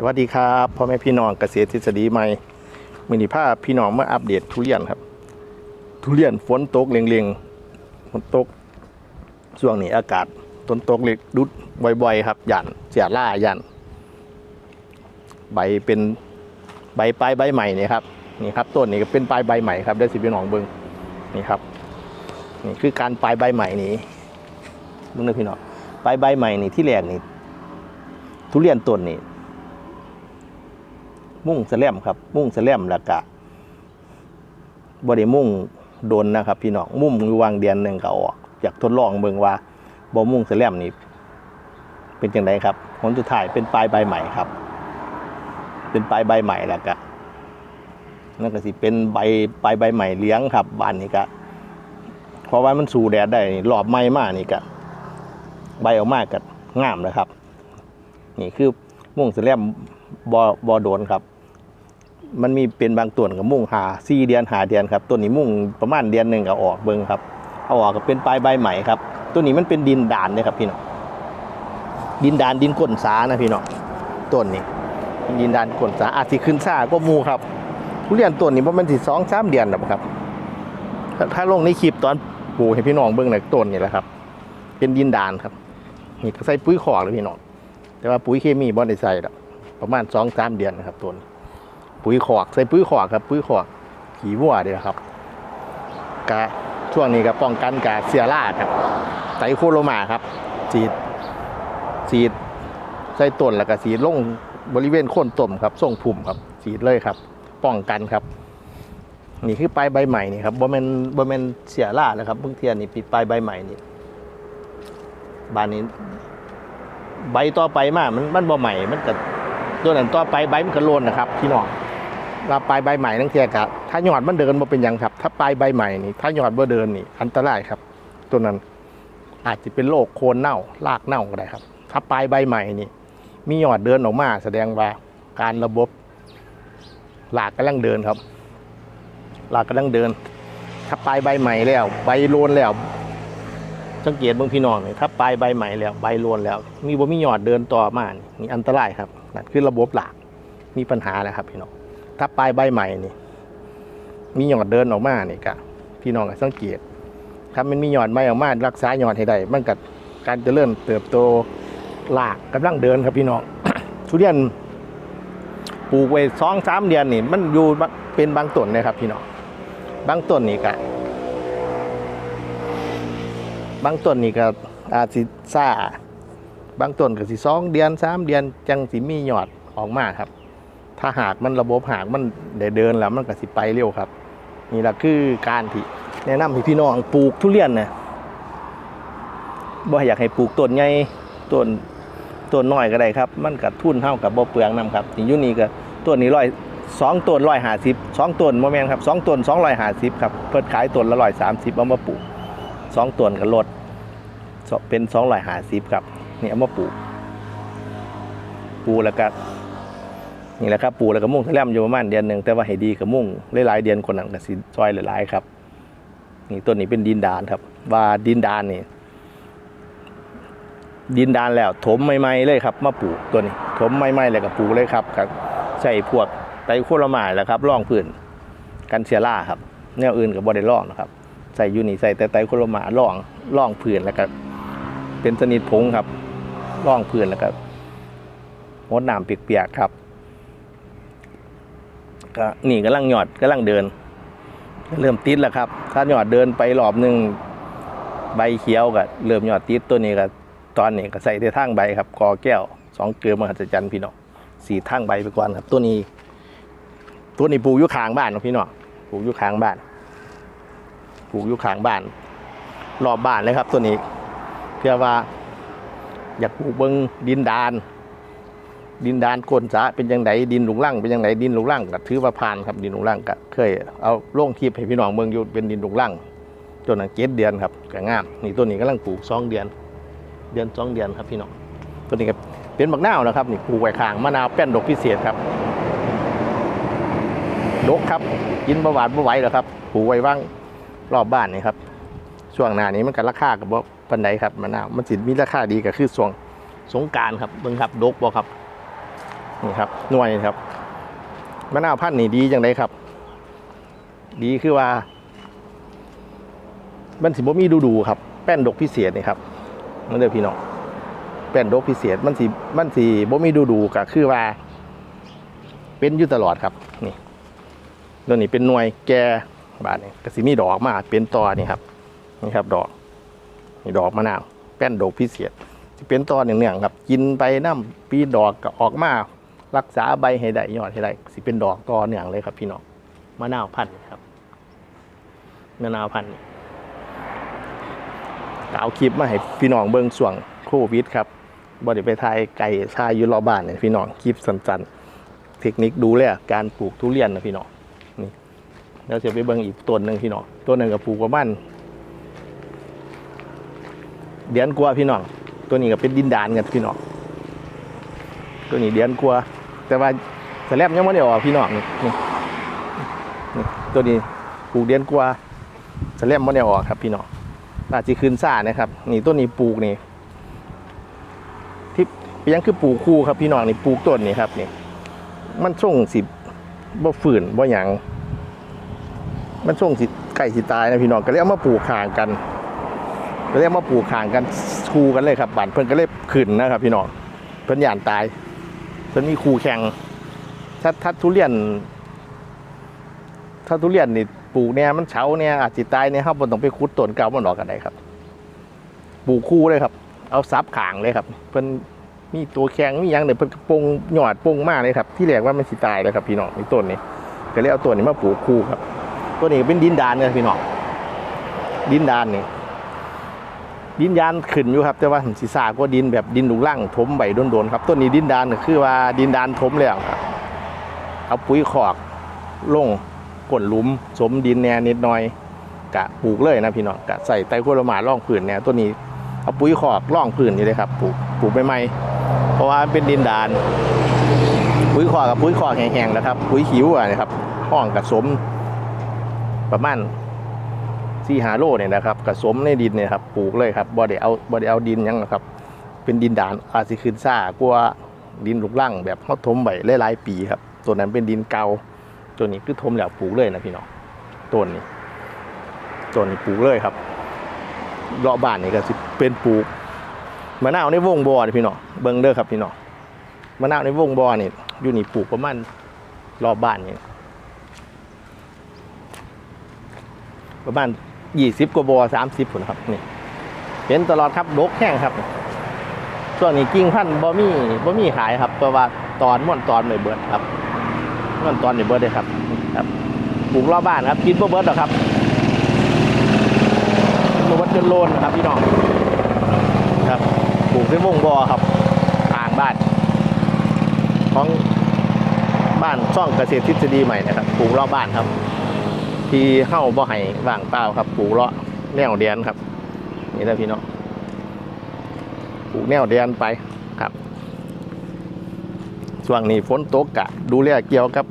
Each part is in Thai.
สวัสดีครับพ่อแม่พี่น้องเกษตรทฤษฎีใหม่มินิภาพพี่น้องมาอัปเดตทุเรียนครับ ทุเรียนฝนตกเลียงๆฝนตกช่วงนี้อากาศฝนตกเล็กดุดบ่อยๆ ครับหยันเสียล่าหยันใบเป็นใบปลายใบใหม่นี่ครับนี่ครับต้นนี้ก็เป็นปลายใบใหม่ครับได้สิพี่น้องเบิ้งนี่ครับนี่คือการปลายใบใหม่นี้เบิ้งนะพี่น้องปลายใบใหม่นี่ที่แรกนี่ทุเรียนต้นนี่ มุ่งแสลมครับ มุ่งแสลมล้วก็บริมุ่งโดนนะครับ พี่น้องมุ่งอยู่วางเดือนหนึ่งก็ออกอยากทดลองเบิ่งว่าบ่มุ่งแสลมนี่เป็นจังไดครับผลสุดท้ายเป็นปลายใบใหม่ครับ เป็นปลายใบใหม่ล้วก็นั่นก็สิเป็นใบปลายใบใหม่เลี้ยงครับบานนี้ก็เพราะว่ามันสู่แดดได้นี่รอบใหม่มากนี่ก็ใบออกมากก็งามนะครับ นี่คือมุ่งแสลมบอบอโดนครับ มันมีเป็นบางต้นกับมุ่งหาสี่เดือนหาเดือนครับต้นนี้มุ่งประมาณเดือนหนึ่งก็ออกเบิ่งครับเอาออกก็เป็นปลายใบใหม่ครับต้นนี้มันเป็นดินดานนี่ยครับพี่น้องดินดานดินก้นสานะพี่น้องต้นนี้ดินดานก้นสาอาจสิขึ้นซ่าก็มูครับทุเรียนต้นนี้ประมาณสิสองสามเดือนแล้วครับ ถ้าลงในคลิปตอนปลูกให้พี่น้องเบิ่งในต้นนี่แหละครับ เป็นดินดานครับนี่ก็ใส่ปุ๋ยขอกเลยพี่น้องแต่ว่าปุ๋ยเคมีบ่ได้ใส่ดอกประมาณสองสามเดือนนะครับต้น ปุ๋ยขอกใส่ปุ๋ยขอกครับ ปุ๋ยขอกขี่วัวเดียวครับกะช่วงนี้ก็ป้องกันกาเสียราดครับไตโคโรมาครับฉีดฉีดใส่ต้นแล้วก็ฉีดลงบริเวณโคนต้มครับส่งพุ่มครับฉีดเลยครับ ป้องกันครับ นี่คือปลายใบใหม่นี่ครับบ่แมนบ่แมนเสียราดนะครับเพิ่งเทียนนี่ปิดปลายใบใหม่นี่บานนี้ ใบต่อไปมากมันมันบ่ใหม่มันก็ตัวนั้นต่อไปใบมันก็โลนนะครับพี่น้อง ว่าปลายใบใหม่ทั้งเทียกะถ้าหยอดมันเดินบ่เป็นยังครับ ถ้าปลายใบใหม่นี่ถ้าหยอดบ่เดินนี่อันตรายครับ ตัวนั้นอาจจะเป็นโรคโคนเน่ารากเน่าก็ได้ครับ ถ้าปลายใบใหม่นี่ มีหยอดเดินออกมา แสดงว่าการระบบหลากกำลังเดินครับ หลากกำลังเดิน ถ้าปลายใบใหม่แล้ว ใบโลนแล้วสังเกตเบื้องพี่น้องนี่ถ้าปลายใบใหม่แล้วใบรวนแล้ว มีบ่มีหยอดเดินต่อมานี่นี่อันตรายครับนั่นคือระบบหลักมีปัญหาแล้วครับพี่น้อง ถ้าปลายใบใหม่นี่ มีหยอดเดินออกมานี่ก็พี่น้องสังเกตถ้ามันมีหยอดไม่ออกมารักษาหยอดให้ได้มันกับการเริญเติบโตหลากกำลังเดินครับพี่น้องทุเรียนปลูกไว้สองสามเดือนนี่ มันอยู่เป็นบางต้นนะครับ พี่น้องบางต้นนี่ก็บางต้นนี่ก็อาจสิซ่าบางต้นก็สิสองเดือนสามเดือนจังสิมียอดออกมาครับ ถ้าหากมันระบบหากมันเดินแล้วมันก็สิไปเร็วครับ นี่แหละคือการที่แนะนำให้พี่น้องปลูกทุเรียนนะบ่อยากให้ปลูกต้นใหญ่ต้นต้นน้อยก็ได้ครับ มันกับทุนเท่ากับบ่เปลืองนํครับที่อยู่นี่ก็ต้นนี้ร้อยสองต้นร้อยห้าสิบสองต้นโมเมนครับสองต้นสองร้อยห้าสิบครับเพิ่นขายต้นละร้อยสามสิบเอามาปลูกสองตัวนกับรถเป็นสองร้อยหาสิบครับนี่เอามาปลูกปลูกแล้วก็ นี่แหละครับปลูกแล้วก็มุ่งแสลมอยู่ประมาณเดือนหนึ่งแต่ว่าให้ดีกับมุ่งหลายๆเดือนคนนั้นก็สิซอยหลายๆครับ นี่ต้นนี้เป็นดินดานครับ ว่าดินดานนี่ดินดานแล้วถมใหม่ๆเลยครับมาปลูกตัวนี้ถมใหม่ๆเลยกับปลูกเลยครับครับใส่พวกไตโคโรมาแหละครับร่องพื้นกันเชียร่าครับแนวอื่นกับบอได้ร่องนะครับใส่ยูนี่ใส่แต่ไตโคโรมาล่องล่องผื่นแล้วก็เป็นสนิทผงครับล่องผื่นแล้วก็มดน้ำเปียกๆครับ ก็นี่กำลังหยอดกำลังเดิน เริ่มติดแล้วครับ ถ้าหยอดเดินไปรอบหนึ่งใบเขียวก็เริ่มหยอดติดตัวนี้ก็ตอนนี้ก็ใส่แต่ทางใบครับกอแก้วสองเกลือมหัศจรรย์พี่น้องสี่ทางใบไปก่อนครับ ตัวนี้ ตัวนี้ปลูกอยู่ข้างบ้านพี่น้องปลูกอยู่ข้างบ้านปลูกอยู่ข้างบ้านรอบบ้านเลยครับ ตัวนี้เพื่อว่า อยากปลูกเบิ้งดินดาน ดินดานโกนสาเป็นยังไงดินหลุงล่างเป็นยังไงดินหลุงล่างก็ถือว่าผ่านครับดินหลุงล่างก็เคยเอาโล่งคลิปให้พี่น้องเมืองอยู่เป็นดินหลุงล่างจนนั้นเจ็ดเดือนครับก็งามนี่ต้นนี้กำลังปลูกสองเดือน เดือนสองเดือนครับพี่น้องต้นนี้ก็เป็นบักนาวนะครับนี่ปลูกไว้ข้างมะนาวแป้นดอกพิเศษครับดกครับกินประวัติบ่ไหวหรอกครับปลูกไว้ว่างรอบบ้านนี่ครับช่วงหน้านี้มันก็ราคากับบ่าปันไดครับมะนาวมันสิมีราคาดีก็คือช่วงสงการครับเบิ่งครับดกบ่ครับ นี่ครับหน่วยครับมะนาวพันธุ์นี่ดีจังไดครับ ดีคือว่า มันสิบ่มีดูดูครับ แป้นดกพิเศษนี่ครับนั่นเด้อพี่น้องแป้นดกพิเศษมันสิมันสิบ่มีดูดูก็คือว่า เป็นอยู่ตลอดครับ นี่ตัวนี้เป็นหน่วยแก่บาทนี่ก็สิมีดอกมาเป็นตอนี่ครับนี่ครับ ดอกนี่ดอกมะนาวแป้นดกพิเศษสิเป็นตอหนึ่งๆครับ กินไปน้ำปีดอกก็ออกมา รักษาใบให้ได้ยอดให้ได้สิเป็นดอกตอเนื่องเลยครับ พี่น้องมะนาวพันธุ์ครับมะนาวพันธุ์นี่เอาคลิปมาให้พี่น้องเบิ่งส่วงโควิดครับบ่ได้ไปถ่ายไก่ชายยู่รอบบ้านเนี่ยพี่น้องคลิปสั้นๆเทคนิคดูแลยการปลูกทุเรียนนะพี่น้องนี่แล้วจะไปเบิ่งอีกต้นหนึ่งพี่น้องต้นหนึ่งก็ปลูกประมาณเดือนกว่าพี่น้องตัวนี้ก็เป็นดินดานกันพี่น้องตัวนี้เดือนกว่า แต่ว่าสแลบยังไม่ได้ออกพี่น้องนี่นี่นี่ตัวนี้ปลูกเดือนกว่าสแลบไม่ได้ออกครับ พี่น้องอาจจะคืนซ่านะครับ นี่ต้นนี้ปลูกนี่ที่ยังคือปลูกคู่ครับพี่น้องนี่ปลูกต้นนี่ครับนี่มันส่งสิบบ่ฝืนบ่หยังมันส่งสิไก่สิตายนะพี่น้องก็เลยเอามาปลูกห่างกันก็เลยเอามาปลูกห่างกันคูกันเลยครับบ้านเพิ่นก็เลยขึ้นนะครับ พี่น้องเพิ่นย่านตาย พิ่นมีคูแข่งถ้าถ้าทุเรียน ถ้าทุเรียนนี่ปลูกเนี่ยมันเฉาเนี่ยอาจสิตายเนี่ยครับบ่ต้องไปขุดต้นเก่ามันออกกันได้ครับ ปลูกคู่เลยครับ เอาซับขางเลยครับ เพิ่นมีตัวแข็งมียังเดี๋ยวเพิ่นกระปงหยอดปงมากเลยครับ ที่แรกว่ามันสิตายเลยครับ พี่น้องในต้นนี้ก็เลยเอาต้นนี้มาปลูกคู่ครับต้นนี้เป็นดินดานเลยพี่น้องดินดานนี่ ดินยานขึ้นอยู่ครับ แต่ว่าสีสากว่าดินแบบดินหลุล่างถมใบโดนๆครับต้นนี้ดินดานคือว่าดินดานถมแล้วครับเอาปุ๋ยขอกลงก้นหลุม สมดินแนนิดหน่อยกะปลูกเลยนะพี่น้องกะใส่ไตรโคโรมาร่องผืนแน่ต้นนี้เอาปุ๋ยขอกร่องผืนนี่เลยครับปลูกปลูกใหม่ๆเพราะว่าเป็นดินดาน ปุ๋ยคอกับปุ๋ยคอกแห้งๆนะครับ ปุ๋ยหิวอะนะครับห้องกระสมประมาณ สี่หาโลเนี่ยนะครับกระสมในดินเนี่ยครับปลูกเลยครับบ่ได้เอาบ่ได้เอาดินยังนะครับ เป็นดินด่านอาจสิขึ้นซ่ากว่าดินลูกล่างแบบเขาถมไว้หลายๆปีครับตัวนั้นเป็นดินเก่าตัวนี้คือถมแล้วปลูกเลยนะพี่น้องต้นนี้ต้นนี้ปลูกเลยครับเลาะบ้านนี่ก็สิเป็นปลูกมะนาวในวงบ่อนี่พี่น้องเบิ่งเด้อครับพี่น้องมะนาวในวงบ่อนี่อยู่นี่ปลูกประมาณรอบบ้านนี่ประมาณ ยี่สิบกว่าบ่อสามสิบผลครับนี่เห็นตลอดครับดกแห้งครับช่วงนี้กิ่งพันธ์บ่มีบ่มีขายครับเพราะว่าตอนม่วนตอนไม่เบิดครับม่วนตอนไม่เบิดเลยครับครับปลูกรอบบ้านครับกินบ่เบิดหรอครับบ่เบิดจนโลนนะครับพี่น้องครับปลูกในวงบอครับทางบ้าน ของบ้านช่องเกษตรทฤษฎีใหม่นะครับปลูกรอบบ้านครับ ที่เข้าบ่อไห่ว่างเปล่าครับปลูกเลาะแนวเดียนครับ นี่นะพี่น้องปลูกแนวเดียนไปครับช่วงนี้ฝนตกกะ ดูแลเกี่ยวกับ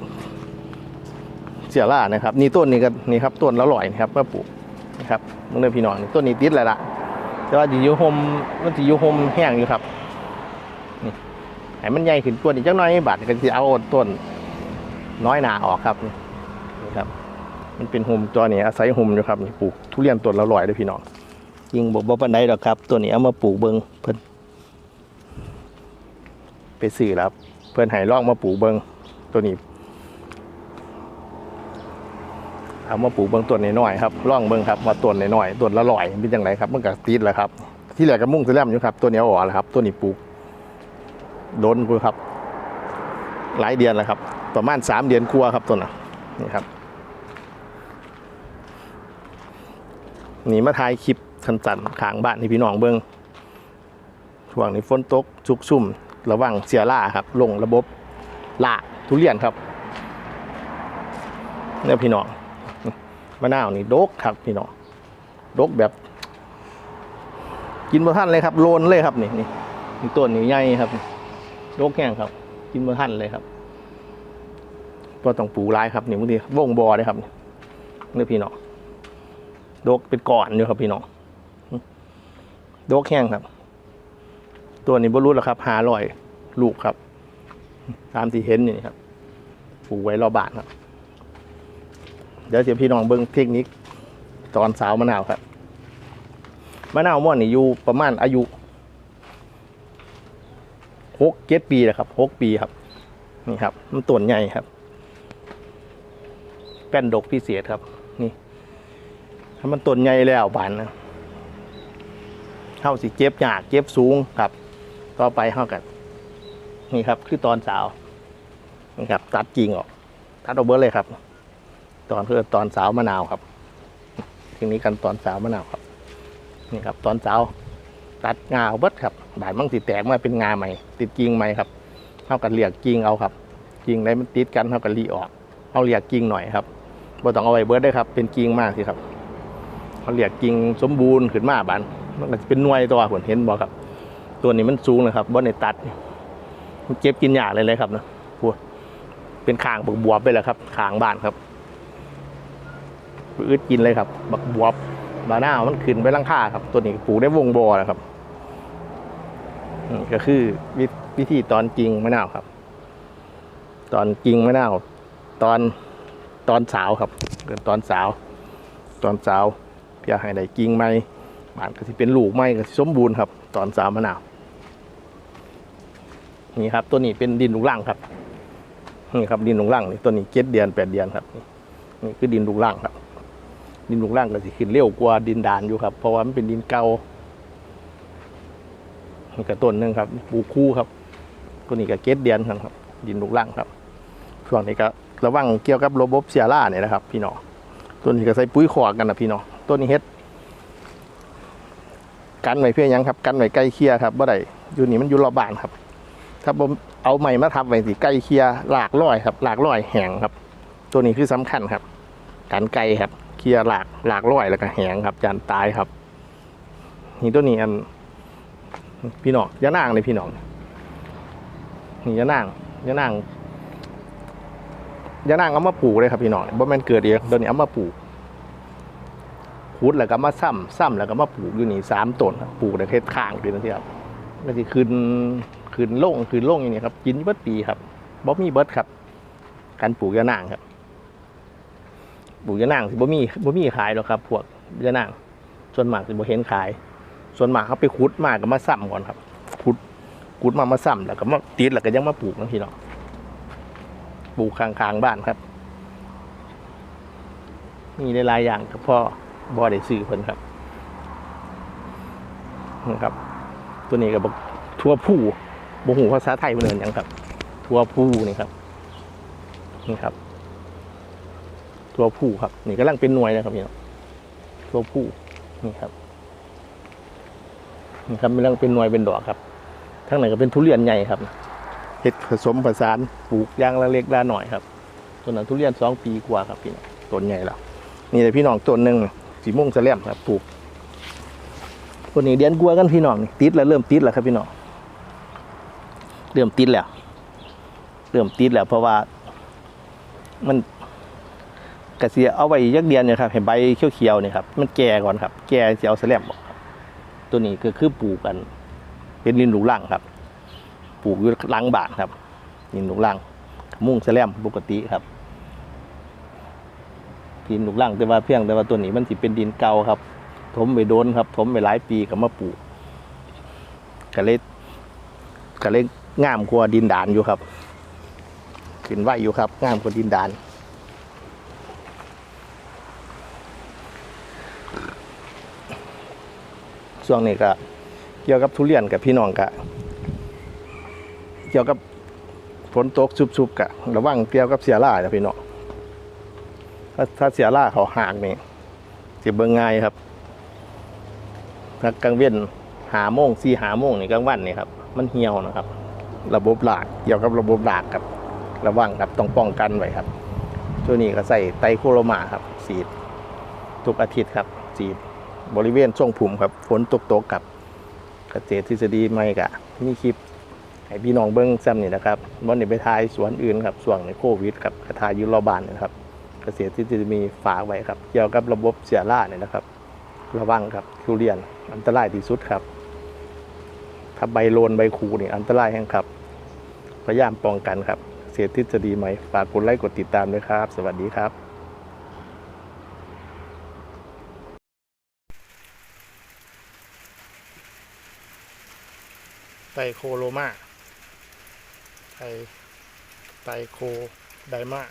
เสียร่านะครับ นี่ต้นนี้ก็นี่ครับต้นละลอยนะครับมาปลูกนะครับมึงเด้อพี่น้องต้นนี้ติดอะไรละแต่ว่าสิอยู่โฮมมันสิอยู่โฮมแห้งอยู่ครับนี่ให้มันใหญ่ขึ้นกว่านี้จักหน่อยบาดก็สิเอาต้นน้อยหนาออกครับนี่ครับ มันเป็นโฮมตัวนี้อาศัยโฮมอยู่ครับนี่ปลูกทุเรียนต้นละร้อยเด้อพี่น้องยิงบ่บ่ปานใดดอกครับ ตัวนี้เอามาปลูกเบิ่งเพิ่นไปซื้อแล้วครับ เพิ่นให้ลองมาปลูกเบิ่งตัวนี้เอามาปลูกเบื้องต้นน้อยๆครับร่องเบื้องครับว่าต้นน้อยๆต้นละลอยเป็นจังไรครับมันก็ติดแหละครับ ที่เหลือก็มุ่งสแลมอยู่ครับ ตัวนี้เอาออกแล้วครับ ตัวนี้ปลูกโดนกูครับ หลายเดือนแล้วครับ ประมาณสามเดือนกลัวาครับต้นน่ะนี่ครับ นี่มาถ่ายคลิปสั้นๆขางบ้านที่พี่น้องเบิ้งช่วงนี้ฝนตกชุกชุ่ม ระวังเสียล่าครับ ลงระบบล่าทุเรียนครับเนี่ยพี่น้องมะนาวนี่ดกครับพี่น้องดกแบบ กินบะท่านเลยครับโลนเลยครับนี่นี่ต้นนี่ใหญ่ครับดกแห้งครับ กินบะท่านเลยครับก็ต้องปลูกร้ายครับนี่บางทีวงบอเลยครับนี่พี่น้อง ดกเป็นก่อนอยู่ครับพี่น้องดกแห้งครับ ตัวนี้บรรลุแล้วครับหาลอยลูกครับ ตามที่เห็นนี่ครับปลูกไว้รอบบานครับ เดี๋ยวเสียพี่น้องเบิ้งเทคนิคตอนสาวมะนาวครับมะนาวม่อนนี่อยู่ประมาณอายุหกเจ็ดปีแหละครับหกปีครับ นี่ครับ มันต้นใหญ่ครับ แป้นดกพิเศษครับ ถ้ามันต้นใหญ่แล้วบานนะเข้าสิเจ็บยากเจ็บสูงครับ ต่อไปเข้ากันนี่ครับ คือตอนสาวนี่ครับ ตัดจริงออกตัดออกเบิร์เลยครับ ตอนคือตอนสาวมะนาวครับทีนี้กันตอนสาวมะนาวครับ นี่ครับ ตอนสาวตัดงาเบิดครับบานมั่งสิแตกมาเป็นงาใหม่ติดกิ่งใหม่ครับเท่ากันเหลียกกิ่งเอาครับกิ่งใดมันติดกันเท่ากันรีออกเอาเหลียกกิ่งหน่อยครับบ่ต้องเอาไว้เบิดได้ครับ เป็นกิ่งมากสิครับ เขาเลียกกิ่งสมบูรณ์ขึ้นมาบานมันจะเป็นหน่วยตัวผมเห็นบ่ครับ ตัวนี้มันสูงนะครับบ่ในตัดมันเจ็บกินยากเลยเลยครับนะพวเป็นคางบักบวบไปแล้วครับคางบ้านครับอืดกินเลยครับ บักบวบบาหน้าวมันขึ้นไปลังค่าครับ ตัวนี้ปลูกได้วงบอนะครับก็คือวิวิธีตอนจริงมะนาวครับ ตอนจริงมะนาวตอนตอนสาวครับ เกิดตอนสาว ตอนสาว พื่อให้ได้จริงไหมบานก็สิเป็นลูกไหมก็สิสมบูรณ์ครับ ตอนสาวมะนาวนี่ครับตัวนี้เป็นดินลูกล่างครับนี่ครับดินลูกล่างนี่ตัวนี้เจ็ดเดือนแปดเดือนครับนี่คือดินลูกล่างครับ ดินลูกล่างก็สิขึ้นเร็วกว่าดินดานอยู่ครับ เพราะว่ามันเป็นดินเก่านี่ก็ต้นหนึ่งครับปูคู่ครับ ตัวนี้ก็เจ็ดเดือนครับ ดินลูกล่างครับช่วงนี้ก็ระวังเกี่ยวกับระบบเสียร่าเนี่ยนะครับ พี่น้องตัวนี้ก็ใส่ปุ๋ยขอกันนะพี่น้อง ตัวนี้เฮ็ด กันไว้เพื่อยังครับ กันไว้ใกล้เคียครับบ่ได้อยู่นี่มันอยู่รอบบานครับ ถ้าผมเอาใหม่มาทับไว้สิใกล้เคียหลากร้อยครับ หลากร้อยแหงครับ ตัวนี้คือสำคัญครับการไกลครับ เคียหลากหลากร้อยแล้วก็แหงครับจานตายครับนี่ตัวนี้อันพี่น้องยะนางเลยพี่น้องนี่ยะนางยะนางยะนางเอามาปลูกเลยครับพี่น้องบ่แม่นเกิดเองตัวนี้เอามาปลูก ขุดแล้วก็มาซ้ำซ้ำแล้วก็มาปลูกอยู่นี่สามต้นครับปลูกแต่เฮ็ดข้างคือนั่นที่ครับก็สิขึ้นขึ้นโล่งขึ้นโล่งอย่างนี้ครับกินเบิดปีครับบ่มีเบิร์ดครับ การปลูกยะนางครับ ปลูกยะนางสิบ่มีบ่มีขายหรอกครับ พวกยะนาง ส่วนมากสิบ่เห็นขาย ส่วนมากเขาไปขุดมากก็มาซ้ำก่อนครับขุดขุดมามาซ้ำแล้วก็มาติดแล้วก็ยังมาปลูกนะพี่น้องปลูกข้างๆบ้านครับ มีหลายๆอย่างก็พ่อ บ่ได้ซื้อเพิ่นครับนะครับ ตัวนี้ก็บอกทั่วผู้บ่หูภาษาไทยเพิ่นเอิ้นหยังครับ ทั่วผู้นี่ครับนี่ครับทั่วผู้ครับ นี่กำลังเป็นหน่วยนะครับพี่น้องทั่วผู้นี่ครับนี่ครับกำลังเป็นหน่วยเป็นดอกครับทั้งไหนก็เป็นทุเรียนใหญ่ครับเห็ดผสมผสานปลูกย่างละเล็กละหน่อยครับต้นนั้นทุเรียนสองปีกว่าครับพี่น้องต้นใหญ่แล้วนี่เลยพี่น้องต้นหนึ่ง สีม่วงสแลมครับปลูกตัวนี้เดียนกลัวกันพี่น้องนี่ติดแล้วเริ่มติดแล้วครับพี่น้องเริ่มติดแล้ว เริ่มติดแล้วเพราะว่า มันกระเสียเอาไว้ยักเดียนเนี่ยครับเห็นใบเขียวๆเนี่ยครับมันแก่ก่อนครับ แก่จะเอาแสลมออกตัวนี้ก็คือปลูกกัน เป็นลินลูล่างครับ ปลูกอยู่หลังบ้านครับลินลูล่างมุ่งแสลมปกติครับ ดินลูกล่างแต่ว่าเพียงแต่ว่าตัวนี้มันสิเป็นดินเก่าครับ ถมไปโดนครับ ถมไปหลายปีก็มาปลูกก็เลยก็เลยงามกว่าดินดานอยู่ครับ ขึ้นไหวอยู่ครับงามกว่าดินดานช่วงนี้ก็เกี่ยวกับทุเรียนกับพี่น้องกะเกี่ยวกับฝนตกชุบๆกะระวังเกี่ยวกับเสียร่านะพี่น้อง ถ้าถ้าเสียร่าเขาหากนี่สิเบิ่งง่ายครับถ้ากลางเว้นหาโมงสี่หาโมงนี่กลางวันนี่ครับ มันเหี่ยวนะครับ ระบบหลากเกี่ยวกับระบบหลากครับ ระวังครับต้องป้องกันไว้ครับช่วงนี้ก็ใส่ไตโคโรมาครับสีดทุกอาทิตย์ครับสีดบริเวณช่วงผุ่มครับฝนตกตกกับเกษตรทฤษฎีใหม่กะมีคลิปให้พี่น้องเบิ้งซ้ำนี่นะครับวันนี้ไปทายสวนอื่นครับส่วนในโควิดครับกระทายยุโรบานนะครับ กษตรที่จะมีฝากไว้ครับ เกี่ยวกับระบบเสียล่าเนี่ยนะครับ ระวังครับทุเรียน อันตรายที่สุดครับ ถ้าใบโลนใบคูนี่อันตรายแห่งครับ พยายามป้องกันครับเสียที่จะดีไหมฝากกดไลค์กดติดตามด้วยครับ สวัสดีครับไตโคโลมาไตไตโคไดมา